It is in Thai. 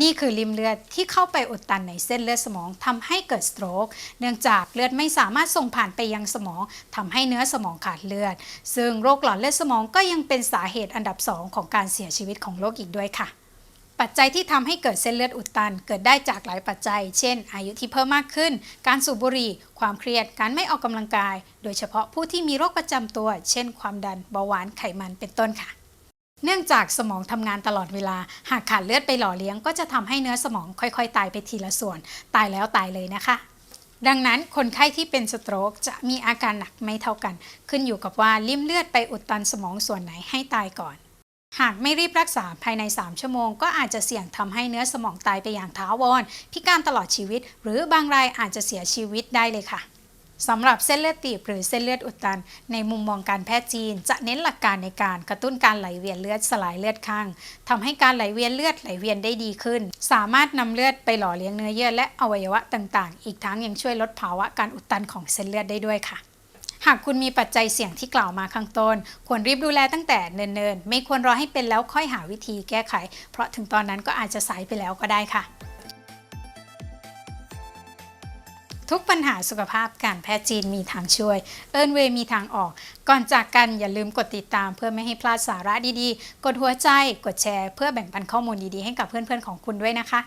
นี่คือริมเลือดที่เข้าไปอุดตันในเส้นเลือดสมองทำให้เกิดสโตรก เนื่องจากเลือดไม่สามารถส่งผ่านไปยังสมองทำให้เนื้อสมองขาดเลือด ซึ่งโรคหลอดเลือดสมองก็ยังเป็นสาเหตุอันดับสองของการเสียชีวิตของโรคอีกด้วยค่ะ ปัจจัยที่ทำให้เกิดเส้นเลือดอุดตัน เกิดได้จากหลายปัจจัย เช่น อายุที่เพิ่มมากขึ้น การสูบบุหรี่ ความเครียด การไม่ออกกำลังกาย โดยเฉพาะผู้ที่มีโรคประจำตัว เช่น ความดัน เบาหวาน ไขมัน เป็นต้นค่ะ เนื่องจากสมองทำงานตลอดเวลา หากขาดเลือดไปหล่อเลี้ยง ก็จะทำให้เนื้อสมองค่อยๆ ตายไปทีละส่วน ตายแล้วตายเลยนะคะ ดังนั้นคนไข้ที่เป็นสโตรกจะมีอาการหนักไม่เท่ากัน ขึ้นอยู่กับว่าลิ่มเลือดไปอุดตันสมองส่วนไหนให้ตายก่อน หากไม่รีบรักษาภายใน 3 ชั่วโมง ก็อาจจะเสี่ยงทำให้เนื้อสมองตายไปอย่างถาวรพิการตลอดชีวิต หรือบางรายอาจจะเสียชีวิตได้เลยค่ะ สำหรับเส้นเลือดตีบหรือเส้นเลือดอุดตัน ในมุมมองการแพทย์จีน จะเน้นหลักการในการกระตุ้นการไหลเวียนเลือดสลายเลือดข้างทำให้การไหลเวียนเลือดไหลเวียนได้ดีขึ้น สามารถนำเลือดไปหล่อเลี้ยงเนื้อเยื่อและอวัยวะต่างๆ อีกทั้งยังช่วยลดภาวะการอุดตันของเส้นเลือดได้ด้วยค่ะหากคุณมีปัจจัยเสี่ยงที่กล่าวมาข้างต้น ควรรีบดูแลตั้งแต่เนิ่นๆ ไม่ควรรอให้เป็นแล้วค่อยหาวิธีแก้ไข เพราะถึงตอนนั้นก็อาจจะสายไปแล้วก็ได้ค่ะ ทุกปัญหาสุขภาพการแพทย์จีนมีทางช่วย เอิร์นเวย์มีทางออก ก่อนจากกันอย่าลืมกดติดตามเพื่อไม่ให้พลาดสาระดีๆ กดหัวใจ กดแชร์ เพื่อแบ่งปันข้อมูลดีๆให้กับเพื่อนๆของคุณด้วยนะคะ